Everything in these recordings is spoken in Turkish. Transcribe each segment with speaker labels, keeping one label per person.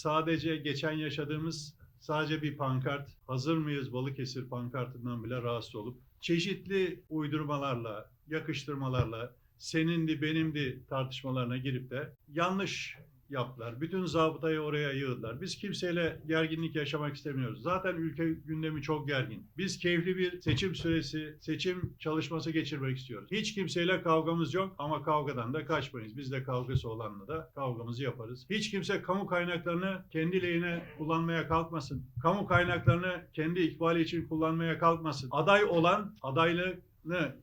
Speaker 1: sadece geçen yaşadığımız sadece bir pankart, hazır mıyız Balıkesir pankartından bile rahatsız olup çeşitli uydurmalarla, yakıştırmalarla, senindi benimdi tartışmalarına girip de yanlış yaptılar. Bütün zabıtayı oraya yığdılar. Biz kimseyle gerginlik yaşamak istemiyoruz. Zaten ülke gündemi çok gergin. Biz keyifli bir seçim süresi, seçim çalışması geçirmek istiyoruz. Hiç kimseyle kavgamız yok ama kavgadan da kaçmayız. Biz de kavgası olanla da kavgamızı yaparız. Hiç kimse kamu kaynaklarını kendi lehine kullanmaya kalkmasın. Kamu kaynaklarını kendi ikbali için kullanmaya kalkmasın. Aday olan, adaylık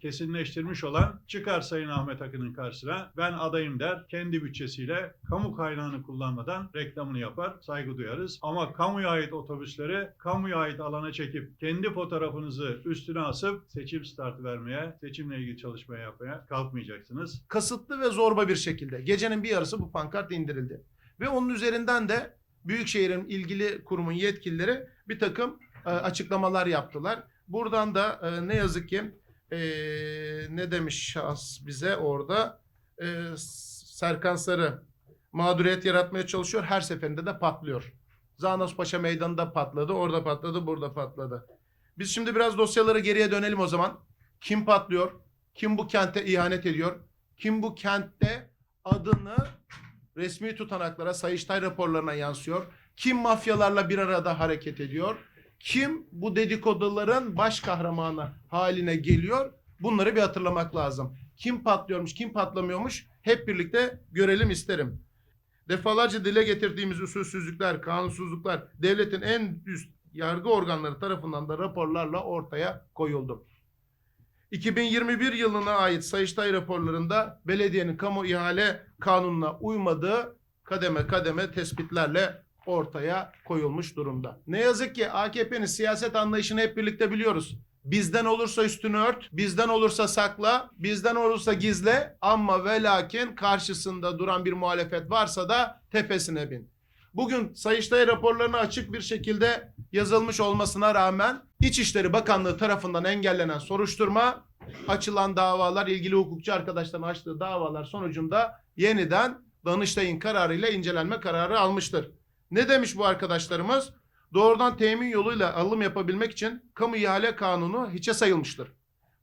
Speaker 1: kesinleştirmiş olan çıkar Sayın Ahmet Akın'ın karşısına ben adayım der kendi bütçesiyle kamu kaynağını kullanmadan reklamını yapar saygı duyarız ama kamuya ait otobüsleri kamuya ait alana çekip kendi fotoğrafınızı üstüne asıp seçim startı vermeye seçimle ilgili çalışmaya yapmaya kalkmayacaksınız.
Speaker 2: kasıtlı ve zorba bir şekilde gecenin bir yarısı bu pankart indirildi. Ve onun üzerinden de Büyükşehir'in ilgili kurumun yetkilileri bir takım e, açıklamalar yaptılar. Buradan da e, ne yazık ki e, ne demiş şahıs bize orada E, Serkan Sarı mağduriyet yaratmaya çalışıyor. Her seferinde de patlıyor. Zanos Paşa Meydanı'nda patladı, orada patladı, burada patladı. Biz şimdi biraz dosyalara geriye dönelim o zaman. Kim patlıyor? Kim bu kente ihanet ediyor? Kim bu kentte adını resmi tutanaklara, Sayıştay raporlarına yansıyor? Kim mafyalarla bir arada hareket ediyor? Kim bu dedikoduların baş kahramanı haline geliyor? Bunları bir hatırlamak lazım. Kim patlıyormuş, kim patlamıyormuş hep birlikte görelim isterim. Defalarca dile getirdiğimiz usulsüzlükler, kanunsuzluklar devletin en üst yargı organları tarafından da raporlarla ortaya koyuldu. 2021 yılına ait Sayıştay raporlarında belediyenin kamu ihale kanununa uymadığı kademe kademe tespitlerle ortaya koyulmuş durumda. Ne yazık ki AKP'nin siyaset anlayışını hep birlikte biliyoruz. Bizden olursa üstünü ört, bizden olursa sakla, bizden olursa gizle ama ve lakin karşısında duran bir muhalefet varsa da tepesine bin. Bugün Sayıştay raporlarına açık bir şekilde yazılmış olmasına rağmen İçişleri Bakanlığı tarafından engellenen soruşturma, açılan davalar, ilgili hukukçu arkadaşların açtığı davalar sonucunda yeniden Danıştay'ın kararıyla incelenme kararı almıştır. Ne demiş bu arkadaşlarımız? Doğrudan temin yoluyla alım yapabilmek için kamu ihale kanunu hiçe sayılmıştır.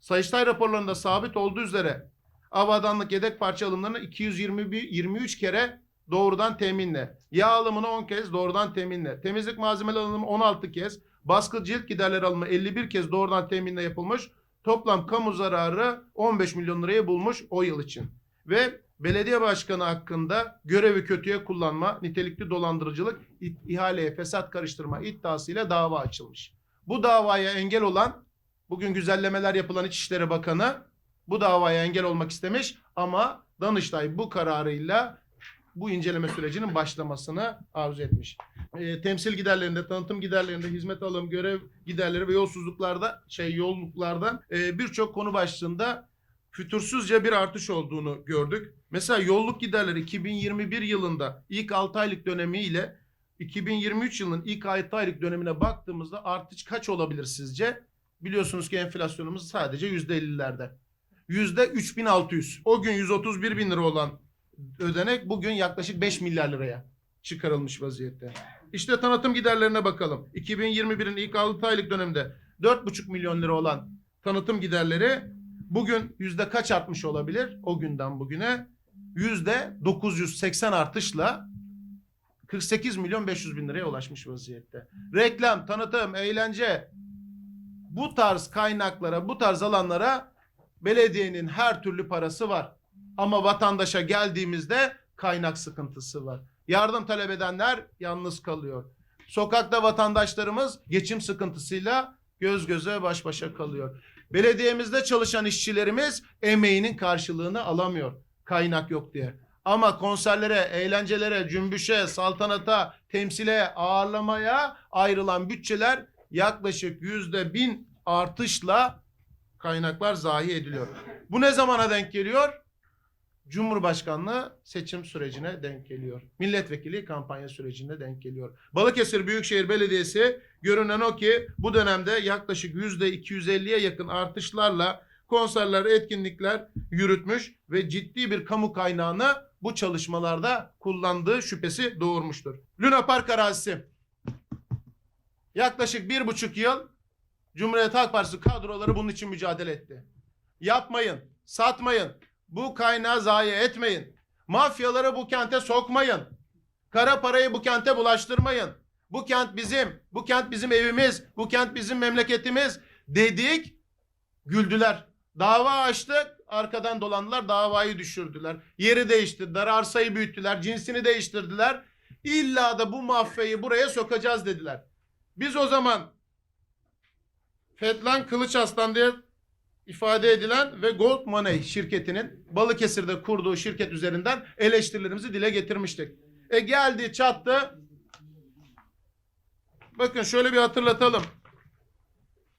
Speaker 2: Sayıştay raporlarında sabit olduğu üzere avadanlık yedek parça alımlarını 221 23 kere doğrudan teminle, yağ alımını 10 kez doğrudan teminle, temizlik malzemeleri alımı 16 kez, baskı cilt giderleri alımı 51 kez doğrudan teminle yapılmış. Toplam kamu zararı 15 milyon lirayı bulmuş o yıl için. Ve belediye başkanı hakkında görevi kötüye kullanma, nitelikli dolandırıcılık, ihaleye fesat karıştırma iddiasıyla dava açılmış. Bu davaya engel olan bugün güzellemeler yapılan İçişleri Bakanı bu davaya engel olmak istemiş ama Danıştay bu kararıyla bu inceleme sürecinin başlamasını arzu etmiş. E, temsil giderlerinde, tanıtım giderlerinde, hizmet alım, görev giderleri ve yolsuzluklarda, şey yolluklarda e, birçok konu başlığında fütursuzca bir artış olduğunu gördük. Mesela yolluk giderleri 2021 yılında ilk 6 aylık dönemiyle 2023 yılının ilk 6 aylık dönemine baktığımızda artış kaç olabilir sizce? Biliyorsunuz ki enflasyonumuz sadece %50'lerde. %3600. O gün 131 bin lira olan ödenek bugün yaklaşık 5 milyar liraya çıkarılmış vaziyette. İşte tanıtım giderlerine bakalım. 2021'in ilk 6 aylık döneminde 4,5 milyon lira olan tanıtım giderleri bugün yüzde kaç artmış olabilir o günden bugüne? Yüzde 980 artışla 48 milyon 500 bin liraya ulaşmış vaziyette. Reklam, tanıtım, eğlence bu tarz kaynaklara, bu tarz alanlara belediyenin her türlü parası var. Ama vatandaşa geldiğimizde kaynak sıkıntısı var. Yardım talep edenler yalnız kalıyor. Sokakta vatandaşlarımız geçim sıkıntısıyla göz göze baş başa kalıyor. Belediyemizde çalışan işçilerimiz emeğinin karşılığını alamıyor. Kaynak yok diye. Ama konserlere, eğlencelere, cümbüşe, saltanata, temsile, ağırlamaya ayrılan bütçeler yaklaşık yüzde bin artışla kaynaklar zayi ediliyor. Bu ne zamana denk geliyor? Cumhurbaşkanlığı seçim sürecine denk geliyor. Milletvekili kampanya sürecine denk geliyor. Balıkesir Büyükşehir Belediyesi görünen o ki bu dönemde yaklaşık yüzde 250'ye yakın artışlarla konserler, etkinlikler yürütmüş ve ciddi bir kamu kaynağını bu çalışmalarda kullandığı şüphesi doğurmuştur. Luna Park arazisi. Yaklaşık bir buçuk yıl Cumhuriyet Halk Partisi kadroları bunun için mücadele etti. Yapmayın, satmayın, bu kaynağı zayi etmeyin. Mafyaları bu kente sokmayın. Kara parayı bu kente bulaştırmayın. Bu kent bizim, bu kent bizim evimiz, bu kent bizim memleketimiz dedik. Güldüler. Dava açtık, arkadan dolandılar, davayı düşürdüler. Yeri değiştirdiler, arsayı büyüttüler, cinsini değiştirdiler. İlla da bu mafyayı buraya sokacağız dediler. Biz o zaman Fetlan Kılıç Aslan diye ifade edilen ve Gold Money şirketinin Balıkesir'de kurduğu şirket üzerinden eleştirilerimizi dile getirmiştik. E geldi çattı. Bakın şöyle bir hatırlatalım.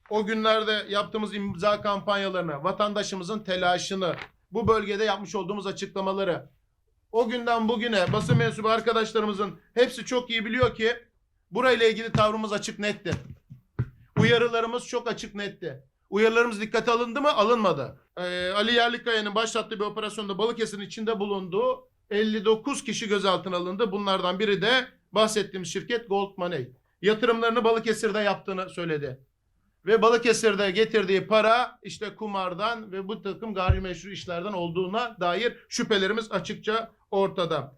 Speaker 2: O günlerde yaptığımız imza kampanyalarını, vatandaşımızın telaşını, bu bölgede yapmış olduğumuz açıklamaları, o günden bugüne basın mensubu arkadaşlarımızın hepsi çok iyi biliyor ki burayla ilgili tavrımız açık netti. Uyarılarımız çok açık netti. Uyarılarımız dikkate alındı mı? Alınmadı. Ee, Ali Yerlikaya'nın başlattığı bir operasyonda Balıkesir'in içinde bulunduğu 59 kişi gözaltına alındı. Bunlardan biri de bahsettiğimiz şirket Gold Money. Yatırımlarını Balıkesir'de yaptığını söyledi. Ve Balıkesir'de getirdiği para işte kumardan ve bu takım gayrimeşru işlerden olduğuna dair şüphelerimiz açıkça ortada.